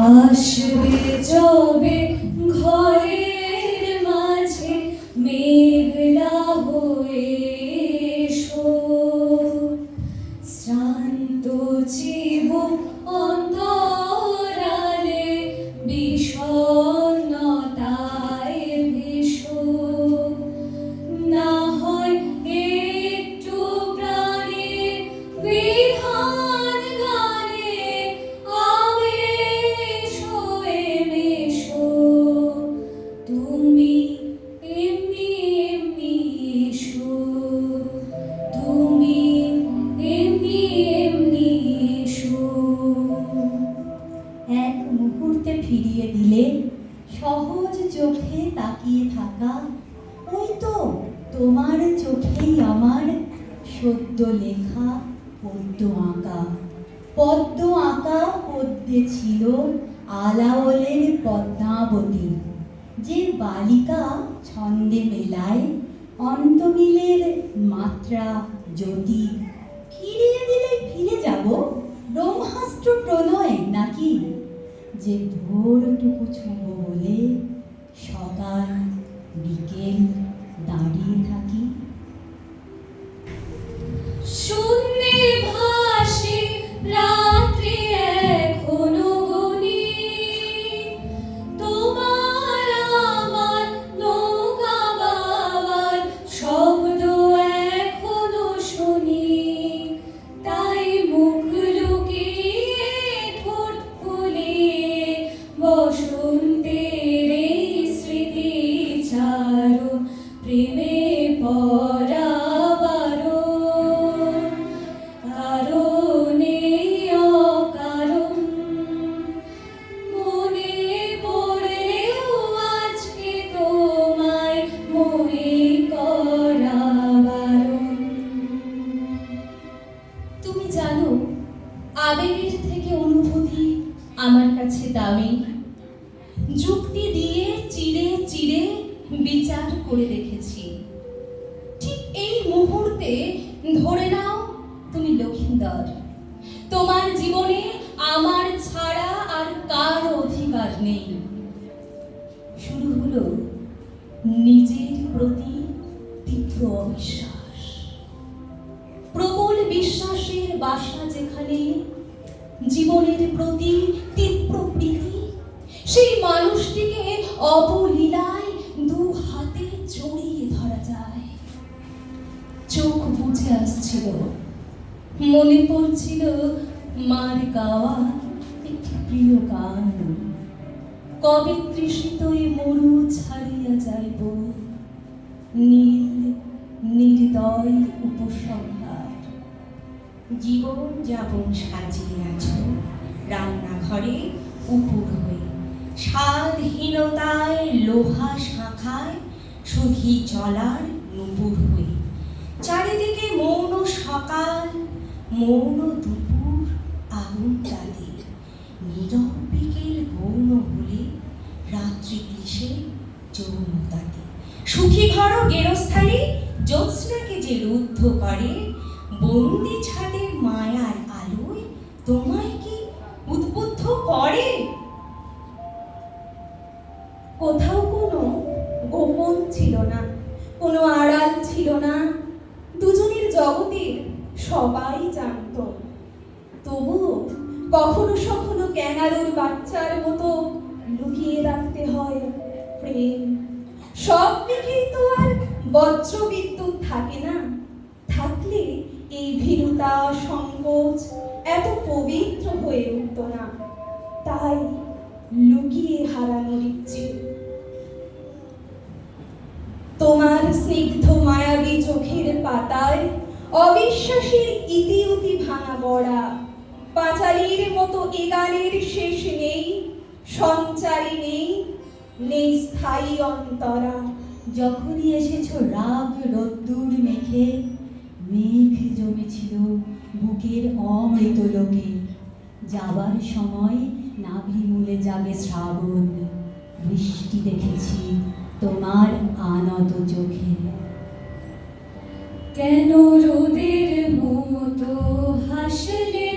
আসবে যবে ঘরের মাঝে মেঘলা হয়ে মুহূর্তে ফিরিয়ে দিলে সহজ চোখে তাকিয়ে থাকা, ওই তো তোমার চোখেই আমার সদ্য লেখা পদ্ম আঁকা। পদ্ম আঁকা পদ্মে ছিল আলাওলের পদ্মাবতী, যে বালিকা ছন্দে মেলায় অন্তমিলের মাত্রা জ্যোতি। ফিরিয়ে দিলে ফিরে যাব ব্রহ্মাস্ত্র প্রণয় নাকি যে ভোরটুকু ছুঁব বলে সকাল বিকেল দাঁড়িয়ে থাকি। শূন্যে করে দেখেছি। ঠিক এই মুহূর্তে ধরে নাও তুমি লক্ষিন্দর। তোমার জীবনে আমার ছাড়া আর কার অধিকার নেই। শুরু হলো নিজের প্রতি তীব্র অবিশ্বাস। প্রবল বিশ্বাসের বাসা যেখানে জীবনের প্রতি তীব্র প্রীতি, সেই মানুষটিকে অবলীলায় আসছিল মনে পড়ছিল মার গাওয়া একটি প্রিয় গান। কবে তৃষিত এ মরু ছাড়িয়া যাইব? নীল, নির্দয় উপসংহার। জীবন যাপন সাজিয়ে আছো রান্নাঘরে উপর হয়ে স্বাদহীনতায় লোহা শাখায় সুখী চলার চারিদিকে মৌন সকাল, মৌন দুপুর, আগুন তাদের নীরব বিকেল গৌণ বলে রাত্রি ক্লিশে যৌনতাতে সুখী ঘর গেরস্থালি জ্যোৎস্নাকে যে রুদ্ধ করে, বন্দি ছাদের জগতের সবাই জানত। তবুও কখনো সখনো ক্যাঙারুর বাচ্চার মতো লুকিয়ে রাখতে হয় প্রেম। সব দিকেই তো আর বজ্র বিদ্যুৎ থাকে না। থাকলে এই ভীরুতা সংকোচ এত পবিত্র হয়ে উঠত না। তাই লুকিয়ে হারানোর ইচ্ছে তোমার স্নিগ্ধ মায়াবী চোখের পাতায় অবিশ্বাসের ইতি উতি ভাঙা গড়া পাঁচালির মতো এ গানের শেষ নেই, সঞ্চারী নেই নেই স্থায়ী অন্তরা। যখনই এসেছ রাগ রোদ্দুর মেখে মেঘ জমেছিল বুকের অমৃত লোকে। যাবার সময় নাভি মূলে যাবে শ্রাবণ, বৃষ্টি দেখেছি তোমার আনত চোখে। কেন রোদের মতো হাসলে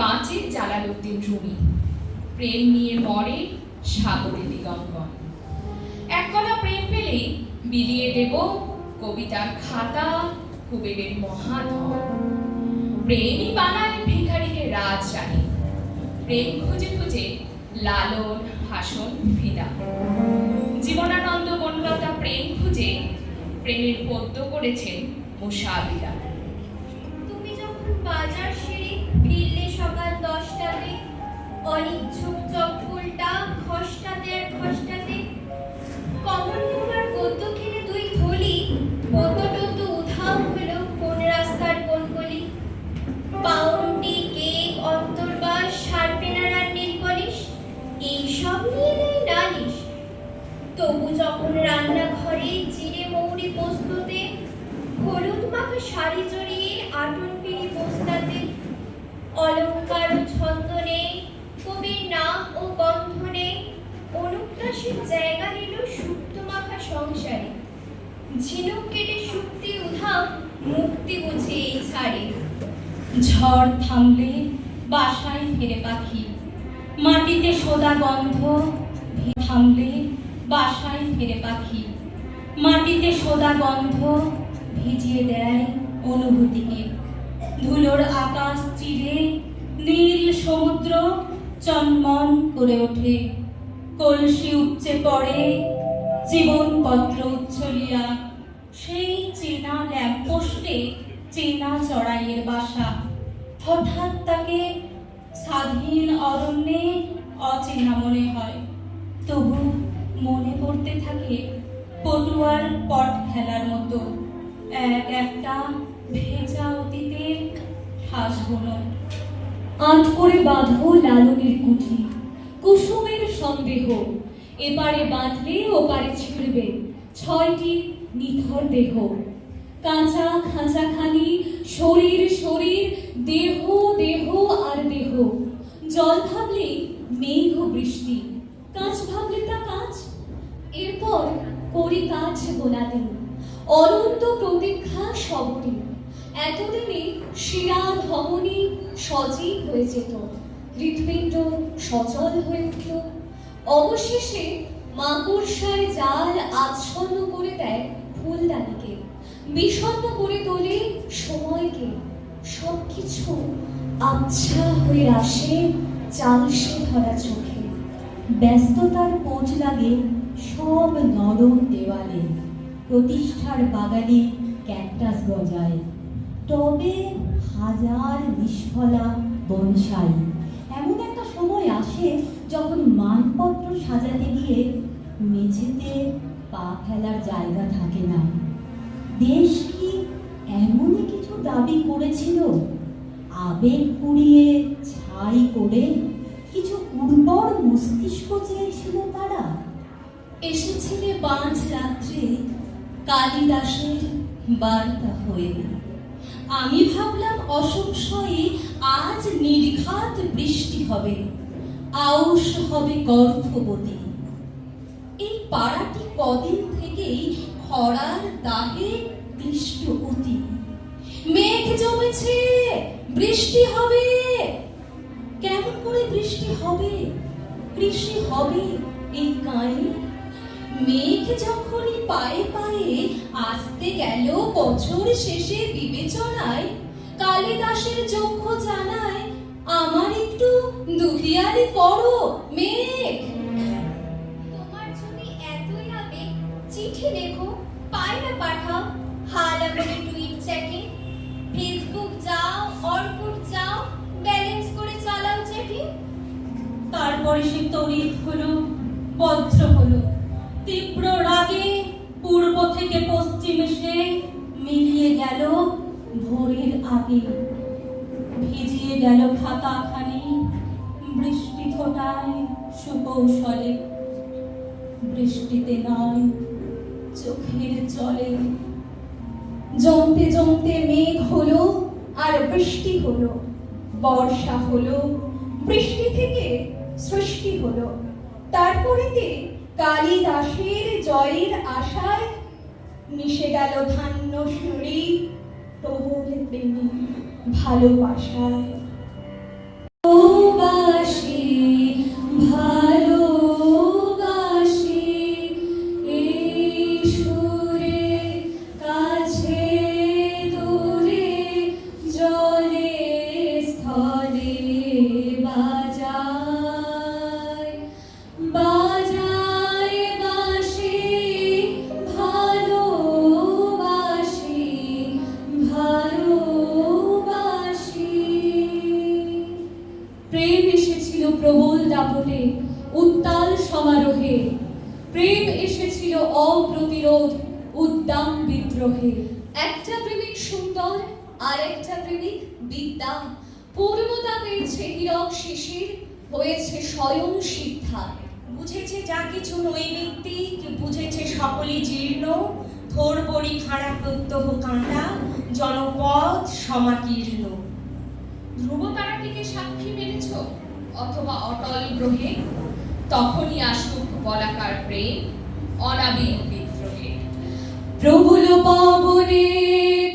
বাঁচে জালালউদ্দিন রুমি। প্রেম নিয়ে মরে সাগরে দিগঙ্গন কলা প্রেম পেলেই বিলিয়ে দেব কবিতার খাতা কুবেরের মহাধন প্রেমই বানায় ভিখারিকে রাজ রানী প্রেম খুঁজে খুঁজে লালন হাসন ভিদা জীবনানন্দ বনলতা প্রেম খুঁজে প্রেমের পদ্য করেছেন মুসাবিরা তুমি যখন বাজার সেরে ফিরলে দশটাতে অনিচ্ছুক চপ্পলটা খসটাতে আর খসটাতে কমল কুমার গদ্য খেলে দুই থলি পদ্য টদ্য উধাও হলো কোন রাস্তার কোন গলি পাউরুটি, কেক অন্তর্বাস শার্পেনার আর নীল পলিশ, এইসব নিয়ে নেই নালিশ। তবু যখন রান্নাঘরে জিরে মৌরি পোস্ততে, হলুদ মাখা শাড়ি জড়িয়ে আটন পিড়ি বস্তাতে অলঙ্কার ও ছন্দ নেই কবির নাম ও গন্ধ নেই অনুপ্রাসের জায়গা নিল সুপ্ত মাখা সংসারে। ঝিনুক কেটে শুক্তি উধাম মুক্তি বুঝে এই ছাড়ে ঝড় থামলে বাসায় ফেরে পাখি। মাটিতে সোদা গন্ধ থামলে বাসায় ফেরে পাখি। মাটিতে সোদা গন্ধ ভিজিয়ে দেয় অনুভূতিকে। ধুলোর আকাশ চিরে নীল সমুদ্র চনমন করে ওঠে। কলসি উপচে পড়ে, জীবনপত্র উচ্ছলিয়া। সেই চেনা ল্যাম্পোস্টে চেনা চড়াইয়ের বাসা। হঠাৎ তাকে স্বাধীন অরণ্যে অচেনা মনে হয়। তবু মনে পড়তে থাকে পটুয়ার পট খেলার মতো। এক একটা ভেজা অতীতের ঠাস আট করে বাঁধো লালনের কুঠি। কুসুমের সন্দেহ। এপারে বাঁধলে ওপারে ছিঁড়বে। ছয়টি নিথর দেহ। কাঁচা খাঁচা খাঁচাখানি, শরীর শরীর, দেহ দেহ আর দেহ। জল ভাবলে মেঘ বৃষ্টি। কাঁচ ভাবলে তা কাঁচ। এরপর করি কাজ গোলাদিন অনন্ত প্রতীক্ষা সবরী এতদিনে শিরা ধমনী সজীব হয়ে যেত। হৃৎপিণ্ড সচল হয়ে উঠল। অবশেষে মাকড়সায় জাল আচ্ছন্ন করে দেয় ফুলদানিকে, বিষণ্ণ করে তোলে সময়কে। সবকিছু আচ্ছা হয়ে আসে চালসে ধরা চোখে। ব্যস্ততার পোঁচ লাগে সব নরম দেওয়ালে। প্রতিষ্ঠার বাগানে ক্যাকটাস গজায়। টবে হাজার নিষ্ফলা বনসাই। এমন একটা সময় আসে যখন মানপত্র সাজাতে গিয়ে মেঝেতে পা ফেলার জায়গা থাকে না। দেশ কি এমনই কিছু দাবি করেছিল? আবেগ পুড়িয়ে ছাই করে কিছু উর্বর মস্তিষ্ক চেয়েছিল তারা? এসেছিলে পাঁচ রাত্রে কালিদাসের বার্তা হয়ে। আমি ভাবলাম অসংশয়ে আজ নির্ঘাত বৃষ্টি হবে। আউশ হবে গর্ভবতী। এই পাড়াটি কদিন থেকেই খরার দাহে ক্লিষ্ট মেঘ জমেছে, বৃষ্টি হবে। কেমন করে বৃষ্টি হবে? কৃষি হবে এই গায়ে মেঘ যখনই পায়ে পায়ে আসতে গেল বছর শেষে বিবেচনায়, কালিদাসের চক্ষ জানায় আমার একটু দুহিয়ারি করো মেঘ। তোমার যদি এতই আবেগ চিঠি লেখো, পায়রা পাঠাও। হাল আমাকে টুইট চ্যাটে, ফেসবুক যাও, অর্কুট যাও, ব্যালেন্স করে চালাও চ্যাটিং। তারপরে সে তড়িৎ হলো, বজ্র হলো। তীব্র রাগে পূর্ব থেকে পশ্চিম এসে মিলিয়ে গেল ভোরের আগে গেল খাতাখানি, বৃষ্টি সুকৌশলে। বৃষ্টিতে নয়, চোখের জমতে জমতে মেঘ হলো আর বৃষ্টি হলো, বর্ষা হলো, বৃষ্টি থেকে সৃষ্টি হলো। তারপরেতে কালিদাসের জয়ের আশায় মিশে গেল ধান্য সুরি প্রেমী ভালোবাসায়। প্রেম এসেছিল প্রবল দাপটে, উত্তাল সমারোহে। প্রেম এসেছিল অপ্রতিরোধ, উদ্দাম বিদ্রোহে। একটা প্রেমিক সুন্দর, আর একটা প্রেমিক বিদ্যা পূর্ণতা পেয়েছে হীরক শিশির হয়েছে স্বয়ং সিদ্ধা। বুঝেছে যা কিছু নৈমিত্তিক, বুঝেছে সকলই জীর্ণ। থোর বড়ি খাড়া প্রত্যহ কাঁটা জনপথ সমাকীর্ণ। ধ্রুব তারাটিকে সাক্ষী মেনেছ? অথবা অটল গ্রহে? তখনই আসুক বলাকার প্রেম, অনাবিল বিদ্রোহে। প্রবল পাবনে